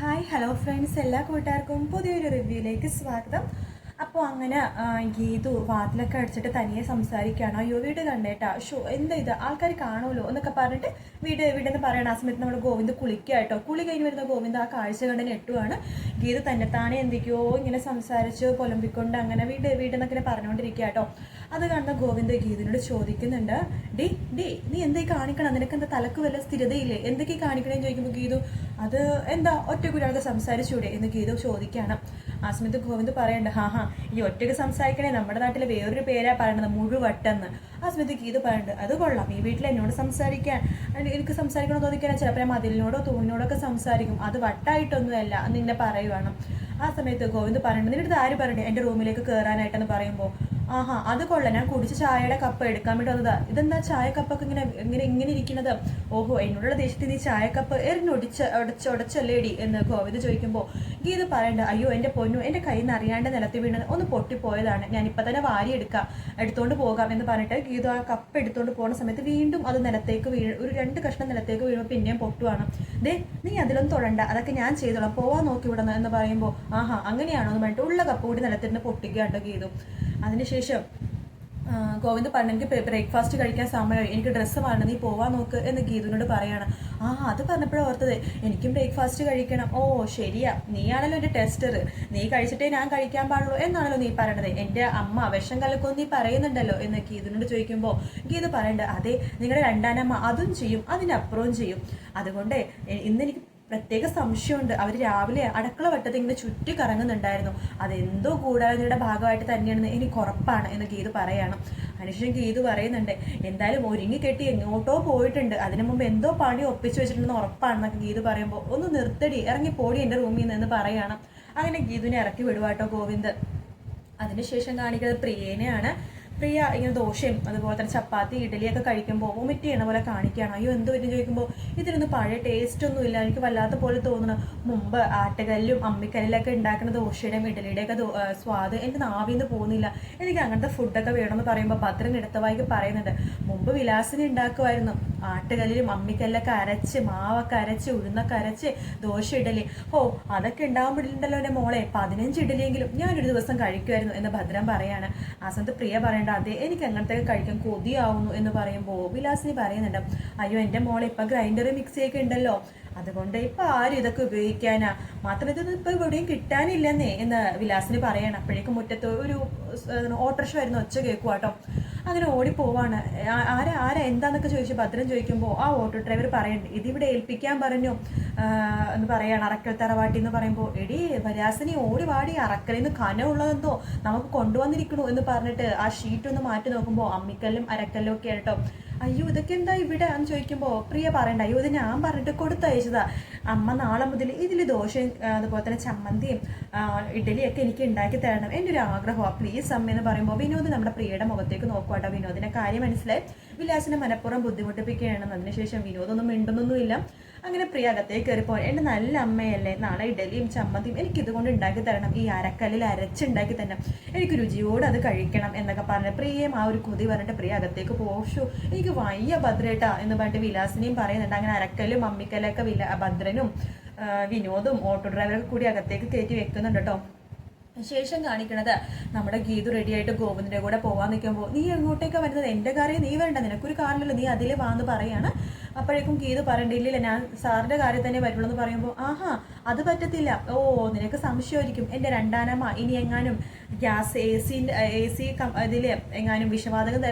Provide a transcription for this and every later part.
Hi hello friends എല്ലാ കൂട്ടുകാർക്കും പുതിയൊരു റിവ്യൂയിലേക്ക് സ്വാഗതം. അപ്പോൾ അങ്ങനെ ഗീതു വാതിലൊക്കെ അടിച്ചിട്ട് തനിയെ സംസാരിക്കുകയാണ്? അയ്യോ വീട് കണ്ടേട്ടാ. ഷോ എന്താ ഇത്? ആൾക്കാർ കാണുമല്ലോ എന്നൊക്കെ പറഞ്ഞിട്ട് വീട് വീടെന്ന് പറയണം ആ സമയത്ത് നമ്മൾ ഗോവിന്ദ് കുളിക്കുക കേട്ടോ. കുളി കഴിഞ്ഞ് വരുന്ന ഗോവിന്ദ് ആ കാഴ്ച കണ്ട് ഞെട്ടുവാണ്. ഗീതു തന്നെത്താനെ എന്തൊക്കെയോ ഇങ്ങനെ സംസാരിച്ച് പൊലമ്പിക്കൊണ്ട് അങ്ങനെ വീട് വീടെന്നൊക്കെ പറഞ്ഞുകൊണ്ടിരിക്കുക കേട്ടോ. അത് കണ്ട ഗോവിന്ദ ഗീതനോട് ചോദിക്കുന്നുണ്ട് ഡി ഡി നീ എന്തേ കാണിക്കണം? നിനക്ക് എന്താ തലക്ക് വല്ല സ്ഥിരതയില്ലേ? എന്തൊക്കെ കാണിക്കണേന്ന് ചോദിക്കുമ്പോൾ ഗീതു അത് എന്താ ഒറ്റയ്ക്കൊരാൾക്ക് സംസാരിച്ചൂടെ? എന്ന് ഗീതു ചോദിക്കുകയാണ് ആ സമയത്ത് ഗോവിന്ദ് പറയണ്ട ഹാ ഹാ ഈ ഒറ്റയ്ക്ക് സംസാരിക്കണേ നമ്മുടെ നാട്ടിലെ വേറൊരു പേരാ പറയണത് മുഴുവട്ടെന്ന്. ആ സമയത്ത് ഗീതു പറയണ്ട് അത് കൊള്ളാം ഈ വീട്ടിൽ എന്നോട് സംസാരിക്കാൻ എനിക്ക് സംസാരിക്കണമെന്ന് തോന്നിക്കാൻ ചിലപ്പോൾ ഞാൻ മതിലിനോടോ തൂണിനോടോ സംസാരിക്കും അത് വട്ടായിട്ടൊന്നുമല്ല നിന്നെ പറയുവാണ്. ആ സമയത്ത് ഗോവിന്ദ് പറയണ്ട് നിന്റെ അടുത്ത് ആര് പറയണ്ടേ? എന്റെ റൂമിലേക്ക് കയറാനായിട്ടെന്ന് പറയുമ്പോൾ ആഹാ അത് കൊള്ളാം. ഞാൻ കുടിച്ച ചായയുടെ കപ്പ് എടുക്കാൻ വേണ്ടി വന്നതാ. ഇതെന്താ ചായ കപ്പൊക്കെ ഇങ്ങനെ ഇങ്ങനെ ഇങ്ങനെ ഇരിക്കുന്നത്? ഓഹോ എന്നോടുള്ള ദേഷ്യത്തിൽ നീ ചായ കപ്പ് എറിഞ്ഞൊടിച്ച് ഒടച്ച് ഒടച്ചല്ലേടി എന്ന് ഗോവിന്ദ് ചോദിക്കുമ്പോൾ ഗീത പറയണ്ട. അയ്യോ എന്റെ പൊന്നു എന്റെ കയ്യിൽ നിന്ന് അറിയാണ്ട് നിലത്ത് വീണത് ഒന്ന് പൊട്ടിപ്പോയതാണ്. ഇപ്പം തന്നെ വാരി എടുക്കാം എടുത്തുകൊണ്ട് പോകാം എന്ന് പറഞ്ഞിട്ട് ഗീത ആ കപ്പ് എടുത്തുകൊണ്ട് പോകുന്ന സമയത്ത് വീണ്ടും അത് നിലത്തേക്ക് വീണ് ഒരു രണ്ട് കഷ്ണം നിലത്തേക്ക് വീഴുമ്പോൾ പിന്നെയും പൊട്ടുവാണ്. ദേ നീ അതിലൊന്നും തൊഴണ്ട അതൊക്കെ ഞാൻ ചെയ്തോളാം. പോവാൻ നോക്കി വിടണം എന്ന് പറയുമ്പോൾ ആഹാ അങ്ങനെയാണോ? എന്ന് പറഞ്ഞിട്ട് ഉള്ള കപ്പ് കൂടി നിലത്തിരുന്ന് പൊട്ടിക്കുകയാണ് ഗീതു. അതിനുശേഷം ഗോവിന്ദ് പറഞ്ഞു എനിക്ക് ബ്രേക്ക്ഫാസ്റ്റ് കഴിക്കാൻ സമയമായി. എനിക്ക് ഡ്രസ്സ് വേണം. നീ പോവാൻ നോക്ക് എന്ന് ഗീതുവിനോട് പറയാണ്. ആ അത് പറഞ്ഞപ്പോഴാണ് ഓർത്തത്. എനിക്കും ബ്രേക്ക്ഫാസ്റ്റ് കഴിക്കണം. ഓ ശരിയാ. നീയാണല്ലോ എന്റെ ടെസ്റ്റർ നീ കഴിച്ചിട്ടേ ഞാൻ കഴിക്കാൻ പാടുള്ളൂ എന്നാണല്ലോ നീ പറയണത്. എന്റെ അമ്മ വിഷം കലക്കും നീ പറയുന്നുണ്ടല്ലോ എന്ന് ഗീതുവിനോട് ചോദിക്കുമ്പോൾ ഗീതു പറയണ്ട അതെ നിങ്ങളുടെ രണ്ടാനമ്മ അതും ചെയ്യും. അതിനപ്പുറവും ചെയ്യും. അതുകൊണ്ട് ഇന്ന് എനിക്ക് പ്രത്യേക സംശയമുണ്ട്. അവർ രാവിലെ അടുക്കള വട്ടത്തിൽ ഇങ്ങനെ ചുറ്റി കറങ്ങുന്നുണ്ടായിരുന്നു. അതെന്തോ കൂടായ്മയുടെ ഭാഗമായിട്ട് തന്നെയാണ് എനിക്ക് ഉറപ്പാണ് എന്ന് ഗീത് പറയാണ്. അനുശേഷം ഗീത് പറയുന്നുണ്ട് എന്തായാലും ഒരുങ്ങി കെട്ടി എങ്ങോട്ടോ പോയിട്ടുണ്ട്. അതിനു മുമ്പ് എന്തോ പണി ഒപ്പിച്ചു വെച്ചിട്ടുണ്ടെന്ന് ഉറപ്പാണെന്നൊക്കെ ഗീത് പറയുമ്പോൾ ഒന്ന് നിർത്തടി ഇറങ്ങി പോടി എന്റെ റൂമിൽ നിന്ന് പറയാണ്. അങ്ങനെ ഗീതുവിനെ ഇറക്കി വിടുവാട്ടോ ഗോവിന്ദ്. അതിനുശേഷം കാണിക്കുന്നത് പ്രിയേനെയാണ്. പ്രിയ ഇങ്ങനെ ദോശയും അതുപോലെ തന്നെ ചപ്പാത്തി ഒക്കെ കഴിക്കുമ്പോൾ വൊമിറ്റ് ചെയ്യണ പോലെ കാണിക്കുകയാണ്. അയ്യോ എന്തോ ഇത് ചോദിക്കുമ്പോൾ ഇതിനൊന്നും പഴയ ടേസ്റ്റ് ഒന്നും ഇല്ല. എനിക്ക് വല്ലാത്ത പോലെ തോന്നുന്നു. മുമ്പ് ആട്ടുകല്ലും അമ്മിക്കല്ലിലൊക്കെ ഉണ്ടാക്കുന്ന ദോശയുടെയും ഇഡലിയുടെയൊക്കെ സ്വാദ് എന്റെ നാവിൽ നിന്ന് പോകുന്നില്ല. എനിക്ക് അങ്ങനത്തെ ഫുഡൊക്കെ വേണമെന്ന് പറയുമ്പോൾ ഭദ്രൻ എടുത്തവായിക്ക് പറയുന്നുണ്ട്. മുമ്പ് വിലാസിനി ഉണ്ടാക്കുമായിരുന്നു. ആട്ടുകല്ലിലും മമ്മിക്കല്ലൊക്കെ അരച്ച് മാവൊക്കെ അരച്ച് ഉഴുന്നൊക്കെ അരച്ച് ദോശ ഇഡലി ഓ അതൊക്കെ ഉണ്ടാകുമ്പോഴുണ്ടല്ലോ എന്റെ മോളെ. പതിനഞ്ച് ഇഡലിയെങ്കിലും ഞാനൊരു ദിവസം കഴിക്കുമായിരുന്നു എന്ന് ഭദ്രം പറയാണ്. ആ സമയത്ത് പ്രിയ പറയേണ്ട അതെ എനിക്ക് അങ്ങനത്തെ കഴിക്കാൻ കൊതിയാവുന്നു എന്ന് പറയുമ്പോൾ വിലാസിനി പറയുന്നുണ്ട് അയ്യോ എന്റെ മോളെ ഇപ്പം ഗ്രൈൻഡർ മിക്സിയൊക്കെ ഉണ്ടല്ലോ അതുകൊണ്ട് ഇപ്പം ആരും ഇതൊക്കെ ഉപയോഗിക്കാനാ. മാത്രമല്ല ഇതൊന്നും ഇപ്പം എവിടെയും കിട്ടാനില്ലെന്നേ എന്ന് വിലാസിന് പറയണം. അപ്പോഴേക്കും മുറ്റത്ത് ഒരു ഓട്ടോറിക്ഷ വരുന്ന ഒച്ച കേൾക്കുവാട്ടോ. അങ്ങനെ ഓടിപ്പോവാണ് പോവാണ്. ആരാ ആരാ എന്താന്നൊക്കെ ചോദിച്ചു ഭദ്രൻ ചോദിക്കുമ്പോൾ ആ ഓട്ടോ ഡ്രൈവർ പറയണ്ട്. ഇതിവിടെ ഏൽപ്പിക്കാൻ പറഞ്ഞു. എന്ന് പറയാണ്. അറക്കൽ തറവാട്ടി എന്ന് പറയുമ്പോൾ എടി വരാസിനി ഓടി വാടി. അറക്കലിൽ നിന്ന് കനമുള്ളതെന്തോ നമുക്ക് കൊണ്ടുവന്നിരിക്കണു. എന്ന് പറഞ്ഞിട്ട് ആ ഷീറ്റ് ഒന്ന് മാറ്റി നോക്കുമ്പോൾ അമ്മിക്കല്ലും അരക്കല്ലും ഒക്കെ കേട്ടോ അയ്യോ ഇതൊക്കെ എന്താ ഇവിടെ എന്ന് ചോദിക്കുമ്പോൾ പ്രിയ പറയണ്ട. അയ്യോ ഇത് ഞാൻ പറഞ്ഞിട്ട് കൊടുത്തയച്ചതാ. അമ്മ നാളെ മുതൽ ഇതിൽ ദോശയും അതുപോലെ തന്നെ ചമ്മന്തിയും ഇഡലിയൊക്കെ എനിക്ക് ഉണ്ടാക്കി തരണം. എന്റെ ഒരു ആഗ്രഹമാണ് പ്ലീസ് അമ്മ എന്ന് പറയുമ്പോൾ വിനോദ് നമ്മുടെ പ്രിയയുടെ മുഖത്തേക്ക് നോക്കുവാട്ടോ വിനോദിനെ. കാര്യം മനസ്സിലായി? വിലാസിനെ മനഃപ്പുറം ബുദ്ധിമുട്ടിപ്പിക്കുകയാണെന്ന്. അതിനുശേഷം വിനോദൊന്നും മിണ്ടുന്നൊന്നുമില്ല. അങ്ങനെ പ്രിയ അകത്തേക്ക് കയറിപ്പോ എന്റെ നല്ല അമ്മയല്ലേ നാളെ ഇഡലിയും ചമ്മന്തിയും എനിക്ക് ഇതുകൊണ്ട് ഉണ്ടാക്കി തരണം ഈ അരക്കല്ലിൽ അരച്ചുണ്ടാക്കി തരണം എനിക്ക് രുചിയോട് അത് കഴിക്കണം എന്നൊക്കെ പറഞ്ഞ് പ്രിയയും ആ ഒരു കുതി പറഞ്ഞിട്ട് പ്രിയ അകത്തേക്ക് പോഷു എനിക്ക് വയ്യ ഭദ്രേട്ടാ എന്ന് പറഞ്ഞിട്ട് വിലാസിനെയും പറയുന്നുണ്ട്. അങ്ങനെ അരക്കല്ലും അമ്മിക്കല്ലൊക്കെ വില ഭദ്രനും വിനോദും ഓട്ടോ ഡ്രൈവറൊക്കെ കൂടി അകത്തേക്ക് കയറ്റി വെക്കുന്നുണ്ട് കേട്ടോ. ശേഷം കാണിക്കണത് നമ്മുടെ ഗീതു റെഡിയായിട്ട് ഗോവിന്ദന്റെ കൂടെ പോവാൻ നിൽക്കുമ്പോൾ നീ എങ്ങോട്ടേക്കാണ് വരുന്നത്? എന്റെ കാറേ നീ വേണ്ട നിനക്കൊരു കാറിലല്ലോ നീ അതിലേ വാന്ന് പറയാണ്. അപ്പോഴേക്കും കീത് പറയണ്ട ഞാൻ സാറിന്റെ കാര്യം തന്നെ പറ്റുള്ളൂ എന്ന് പറയുമ്പോൾ ആഹാ അത് പറ്റത്തില്ല. ഓ നിനക്ക് സംശയമായിരിക്കും. എന്റെ രണ്ടാനമ്മ ഇനി എങ്ങാനും gas A C A C ഇതിൽ എങ്ങാനും വിഷവാതകം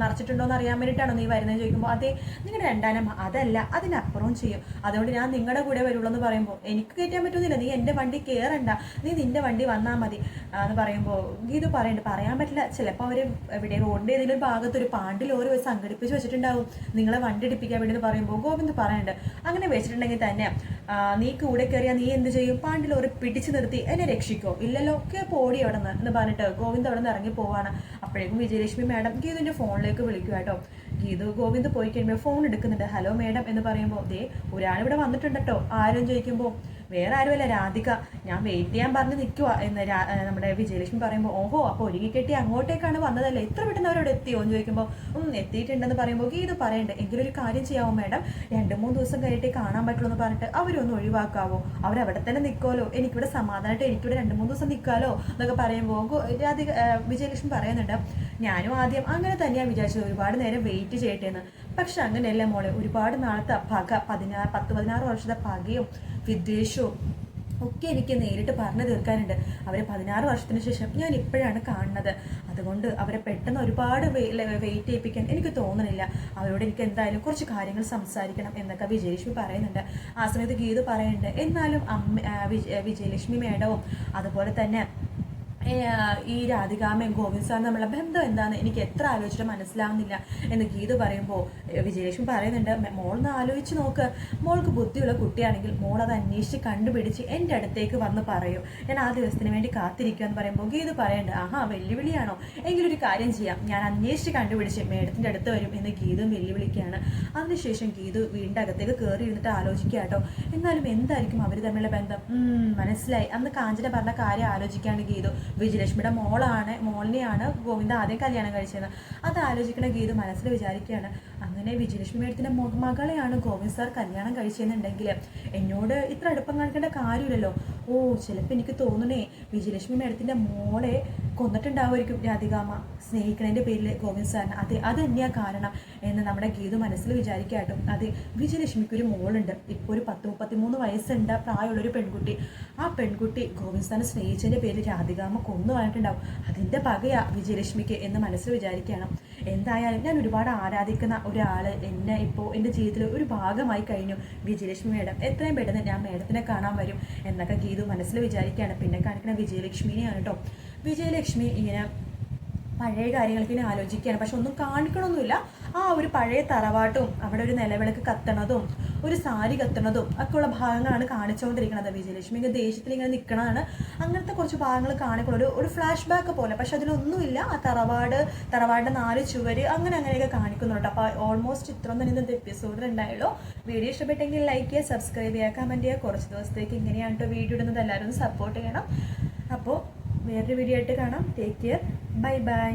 നിറച്ചിട്ടുണ്ടോ എന്ന് അറിയാൻ വേണ്ടിയിട്ടാണോ നീ വരുന്നത് ചോദിക്കുമ്പോൾ അതെ നിങ്ങളുടെ രണ്ടാനമ്മ അതല്ല അതിനപ്പുറവും ചെയ്യും. അതുകൊണ്ട് ഞാൻ നിങ്ങളുടെ കൂടെ വരുള്ളൂ എന്ന് പറയുമ്പോൾ എനിക്ക് കയറ്റാൻ പറ്റുന്നില്ല. നീ എന്റെ വണ്ടി കയറണ്ട നീ നിന്റെ വണ്ടി വന്നാൽ മതി. എന്ന് പറയുമ്പോൾ ഗീത് പറയണ്ട പറയാൻ പറ്റില്ല. ചിലപ്പോൾ അവർ ഇവിടെ റോഡിന്റെ ഏതെങ്കിലും ഭാഗത്ത് ഒരു പാണ്ടി വെച്ച് സംഘടിപ്പിച്ച് വെച്ചിട്ടുണ്ടാവും. നിങ്ങളെ വണ്ടി ഇടിപ്പിക്കാൻ വേണ്ടി പറയുമ്പോൾ ഗോവിന്ദ് പറയുന്നുണ്ട് അങ്ങനെ വെച്ചിട്ടുണ്ടെങ്കിൽ തന്നെ നീ കൂടെ കയറിയാൽ നീ എന്ത് ചെയ്യും? പാണ്ടിൽ ഒരു പിടിച്ചു നിർത്തി എന്നെ രക്ഷിക്കോ? ഇല്ലല്ലോ ഒക്കെ പോടി അവിടെ നിന്ന് എന്ന് പറഞ്ഞിട്ട് ഗോവിന്ദ് അവിടെ നിന്ന് ഇറങ്ങി പോവാണ്. അപ്പോഴേക്കും വിജയലക്ഷ്മി മാഡം ഗീതുവിന്റെ ഫോണിലേക്ക് വിളിക്കുക കേട്ടോ ഗീതു ഗോവിന്ദ് പോയി കഴിയുമ്പോൾ ഫോൺ എടുക്കുന്നുണ്ട്. ഹലോ മാഡം എന്ന് പറയുമ്പോൾ ദേ ഒരാളിവിടെ വന്നിട്ടുണ്ട് കേട്ടോ ആരും ചോദിക്കുമ്പോൾ വേറെ ആരുമല്ല രാധിക. ഞാൻ വെയിറ്റ് ചെയ്യാൻ പറഞ്ഞ് നിൽക്കുക എന്ന് നമ്മുടെ വിജയലക്ഷ്മി പറയുമ്പോൾ ഓഹോ അപ്പോൾ ഒരുങ്ങി കെട്ടി അങ്ങോട്ടേക്കാണ് വന്നതല്ലേ? ഇത്ര പെട്ടെന്ന് അവരോട് എത്തിയോ? എന്ന് ചോദിക്കുമ്പോൾ എത്തിയിട്ടുണ്ടെന്ന് പറയുമ്പോൾ ഇത് പറയണ്ടേ. എങ്കിലൊരു കാര്യം ചെയ്യാമോ മാഡം? രണ്ട് മൂന്ന് ദിവസം കഴിഞ്ഞിട്ട് കാണാൻ പറ്റുള്ളൂ എന്ന് പറഞ്ഞിട്ട് അവരൊന്ന് ഒഴിവാക്കാവോ? അവരവിടെ തന്നെ നിൽക്കുമല്ലോ എനിക്കിവിടെ സമാധാനമായിട്ട് എനിക്കിവിടെ രണ്ട് മൂന്ന് ദിവസം നിൽക്കാമല്ലോ എന്നൊക്കെ പറയുമ്പോൾ രാധിക വിജയലക്ഷ്മി പറയുന്നുണ്ട് ഞാനും ആദ്യം അങ്ങനെ തന്നെയാണ് വിചാരിച്ചത്. ഒരുപാട് നേരം വെയിറ്റ് ചെയ്യട്ടെ എന്ന് പക്ഷെ അങ്ങനെയല്ല മോളെ. ഒരുപാട് നാളത്തെ പക പതിനാറ് പത്ത് പതിനാറ് വർഷത്തെ പകയും വിദ്വേഷവും ഒക്കെ എനിക്ക് നേരിട്ട് പറഞ്ഞു തീർക്കാനുണ്ട്. അവരെ പതിനാറ് വർഷത്തിന് ശേഷം ഞാൻ ഇപ്പോഴാണ് കാണുന്നത്. അതുകൊണ്ട് അവരെ പെട്ടെന്ന് ഒരുപാട് വെയിറ്റ് ചെയ്യിപ്പിക്കാൻ എനിക്ക് തോന്നണില്ല. അവരോട് എനിക്ക് എന്തായാലും കുറച്ച് കാര്യങ്ങൾ സംസാരിക്കണം എന്നൊക്കെ വിജയലക്ഷ്മി പറയുന്നുണ്ട്. ആ സമയത്ത് ഗീതു പറയുന്നുണ്ട് എന്നാലും അമ്മ വിജയ വിജയലക്ഷ്മി മേഡവും അതുപോലെ തന്നെ ഈ രാധികാമയും ഗോവിന്ദ് സാറും നമ്മളെ ബന്ധം എന്താണെന്ന് എനിക്ക് എത്ര ആലോചിച്ചിട്ട് മനസ്സിലാവുന്നില്ല എന്ന് ഗീതു പറയുമ്പോൾ വിജയലക്ഷ്മി പറയുന്നുണ്ട് "മെ- മോളൊന്ന് ആലോചിച്ച് നോക്ക്. മോൾക്ക് ബുദ്ധിയുള്ള കുട്ടിയാണെങ്കിൽ മോൾ അന്വേഷിച്ച് കണ്ടുപിടിച്ച് എന്റെ അടുത്തേക്ക് വന്ന് പറയൂ. ഞാൻ ആ ദിവസത്തിന് വേണ്ടി കാത്തിരിക്കുക എന്ന് പറയുമ്പോൾ ഗീതു പറയുന്നുണ്ട് ആഹാ വെല്ലുവിളിയാണോ? എങ്കിലൊരു കാര്യം ചെയ്യാം. ഞാൻ അന്വേഷിച്ച് കണ്ടുപിടിച്ച് മേഡത്തിന്റെ അടുത്ത് വരും എന്ന് ഗീതും വെല്ലുവിളിക്കുകയാണ്. അതിനുശേഷം ഗീതു വീടിന്റെ അകത്തേക്ക് കയറി ഇരുന്നിട്ട് ആലോചിക്കുക കേട്ടോ. എന്നാലും എന്തായിരിക്കും അവർ തമ്മിലുള്ള ബന്ധം? മനസ്സിലായി. അന്ന് കാഞ്ചന പറഞ്ഞ കാര്യം ആലോചിക്കാണ് ഗീതു. വിജയലക്ഷ്മിയുടെ മോളാണ് മോളിനെയാണ് ഗോവിന്ദ ആദ്യം കല്യാണം കഴിച്ചത്. അത് ആലോചിക്കണ ഗീത് മനസ്സിൽ വിചാരിക്കുകയാണ് അങ്ങനെ വിജയലക്ഷ്മി മേഡത്തിന്റെ മകളെയാണ് ഗോവിന്ദ് സാർ കല്യാണം കഴിച്ചതെന്നുണ്ടെങ്കിൽ എന്നോട് ഇത്ര അടുപ്പം കാണിക്കേണ്ട കാര്യമില്ലല്ലോ. ഓ ചിലപ്പോൾ എനിക്ക് തോന്നണേ വിജയലക്ഷ്മി മേഡത്തിന്റെ മോളെ കൊന്നിട്ടുണ്ടാവുമായിരിക്കും രാധികാമ്മ. സ്നേഹിക്കണതിന്റെ പേരിൽ ഗോവിന്ദ് സാറിന്. അതെ അത് തന്നെയാണ് കാരണം എന്ന് നമ്മുടെ ഗീതു മനസ്സിൽ വിചാരിക്കാട്ടും. അതെ വിജയലക്ഷ്മിക്ക് ഒരു മോളുണ്ട്. ഇപ്പോൾ ഒരു പത്ത് മുപ്പത്തിമൂന്ന് വയസ്സുണ്ട് പ്രായമുള്ളൊരു പെൺകുട്ടി. ആ പെൺകുട്ടി ഗോവിന്ദ് സാറിനെ സ്നേഹിച്ചതിന്റെ പേരിൽ രാധികാമ്മ കൊന്നു പറഞ്ഞിട്ടുണ്ടാവും അതിന്റെ പകയാ വിജയലക്ഷ്മിക്ക് എന്ന് മനസ്സിൽ വിചാരിക്കണം. എന്തായാലും ഞാൻ ഒരുപാട് ആരാധിക്കുന്ന ഒരാൾ എന്നെ ഇപ്പോൾ എന്റെ ജീവിതത്തിൽ ഒരു ഭാഗമായി കഴിഞ്ഞു. വിജയലക്ഷ്മി മേഡം എത്രയും പെട്ടെന്ന് ഞാൻ മേഡത്തിനെ കാണാൻ വരും എന്നൊക്കെ ഗീതു മനസ്സിൽ വിചാരിക്കുകയാണ്. പിന്നെ കാണിക്കുന്ന വിജയലക്ഷ്മിനെയാണ് കേട്ടോ വിജയലക്ഷ്മി ഇങ്ങനെ പഴയ കാര്യങ്ങൾക്ക് ഇനി ആലോചിക്കുകയാണ്. പക്ഷെ ഒന്നും കാണിക്കണമൊന്നുമില്ല. ആ ഒരു പഴയ തറവാട്ടും അവിടെ ഒരു നിലവിളക്ക് കത്തണതും ഒരു സാരി കത്തണതും ഒക്കെ ഉള്ള ഭാഗങ്ങളാണ് കാണിച്ചുകൊണ്ടിരിക്കുന്നത് വിജയലക്ഷ്മി. ഇങ്ങനെ ദേഷ്യത്തിൽ ഇങ്ങനെ നിൽക്കണതാണ് അങ്ങനത്തെ കുറച്ച് ഭാഗങ്ങൾ കാണിക്കണം ഒരു ഒരു ഫ്ലാഷ് ബാക്ക് പോലെ. പക്ഷെ അതിലൊന്നുമില്ല. ആ തറവാട് തറവാടിന്റെ നാല് ചുവര് അങ്ങനെ അങ്ങനെയൊക്കെ കാണിക്കുന്നുണ്ട്. അപ്പോൾ ഓൾമോസ്റ്റ് ഇത്രയും തന്നെ ഇന്നത്തെ എപ്പിസോഡിൽ ഉണ്ടായുള്ളൂ. വീഡിയോ ഇഷ്ടപ്പെട്ടെങ്കിൽ ലൈക്ക് ചെയ്യുക സബ്സ്ക്രൈബ് ചെയ്യുക കമന്റ് ചെയ്യുക. കുറച്ച് ദിവസത്തേക്ക് ഇങ്ങനെയാണ് കേട്ടോ വീഡിയോ ഇടുന്നത്. എല്ലാവരും സപ്പോർട്ട് ചെയ്യണം. അപ്പോൾ വേറൊരു വീഡിയോ ആയിട്ട് കാണാം. Take care bye bye